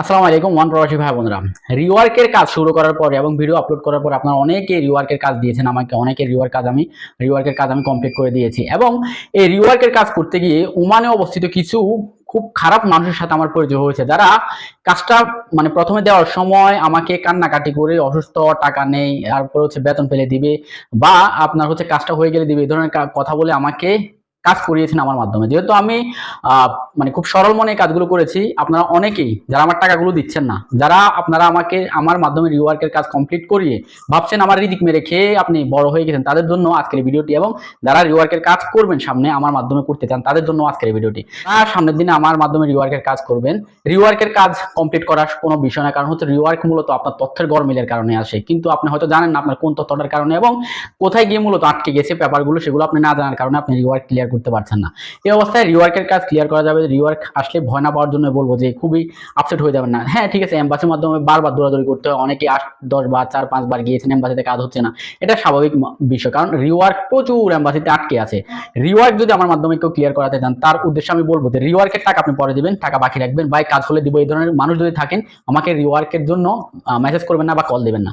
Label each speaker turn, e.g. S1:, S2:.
S1: আসসালামু আলাইকুম, ওয়ান প্রবাসী ভাই বোনরা রিওয়ার্কের কাজ শুরু করার পরে এবং ভিডিও আপলোড করার পর আপনারা অনেকে রিওয়ার্কের কাজ দিয়েছেন, আমাকে অনেকে রিওয়ার্ক কাজ আমি রিওয়ার্কের কাজ আমি কমপ্লিট করে দিয়েছি। এবং এই রিওয়ার্কের কাজ করতে গিয়ে ওমানে অবস্থিত কিছু খুব খারাপ মানুষের সাথে আমার পরিচয় হয়েছে, যারা কাজটা মানে প্রথমে দেওয়ার সময় আমাকে কান্নাকাটি করে, অসুস্থ, টাকা নেই, তারপর হচ্ছে বেতন ফেলে দিবে বা আপনার হচ্ছে কাজটা হয়ে গেলে দিবে, এই ধরনের কথা বলে আমাকে কাজ করিয়েছেন আমার মাধ্যমে। যেহেতু আমি মানে খুব সরল মনে কাজগুলো করেছি, আপনারা অনেকেই যারা আমার টাকাগুলো দিচ্ছেন না, যারা আপনারা আমাকে, আমার মাধ্যমে রিওয়ার্কের কাজ কমপ্লিট করিয়ে ভাবছেন আমার রিদিক মেরে খেয়ে আপনি বড় হয়ে গেছেন, তাদের জন্য আজকের ভিডিওটি এবং যারা রিওয়ার্কের কাজ করবেন সামনে আমার মাধ্যমে করতে চান, তাদের জন্য আজকের ভিডিওটি। আর সামনের দিনে আমার মাধ্যমে রিওয়ার্কের কাজ করবেন রিওয়ার্কের কাজ কমপ্লিট করার কোনো বিষয় না, কারণ হচ্ছে রিওয়ার্ক মূলত আপনার তথ্যের গরমিলের কারণে আসে। কিন্তু আপনি হয়তো জানেন না আপনার কোন তথ্যটার কারণে এবং কোথায় গিয়ে মূলত আটকে গেছে পেপারগুলো সেগুলো আপনি না জানার কারণে আপনি রিওয়ার্ক ক্লিয়ার করতে পারছেন না। এই অবস্থায় রিওয়ার্কের কাজ ক্লিয়ার করা যাবে। রিওয়ার্ক আসলে ভয় না পাওয়ার জন্য বলব যে খুবই আপসেট হয়ে যাবেন না। হ্যাঁ ঠিক আছে এম্বাসির মাধ্যমে বারবার দৌড়াদৌড়ি করতে হয়। অনেকে আট, দশ বার, চার, পাঁচ বার গিয়েছেন এম্বাসিতে কাজ হচ্ছে না। এটা স্বাভাবিক বিষয়। কারণ রিওয়ার্ক প্রচুর এম্বাসিতে আটকে আছে। রিওয়ার্ক যদি আমার মাধ্যমে কেউ ক্লিয়ার করাতে চান, তার উদ্দেশ্যে আমি বলব যে রিওয়ার্কের টাকা আপনি পরে দিবেন, টাকা বাকি রাখবেন। বাই কাজ হলে দিব। এই ধরনের মানুষ যদি থাকেন, আমাকে রিওয়ার্কের জন্য মেসেজ করবেন না বা কল দিবেন না।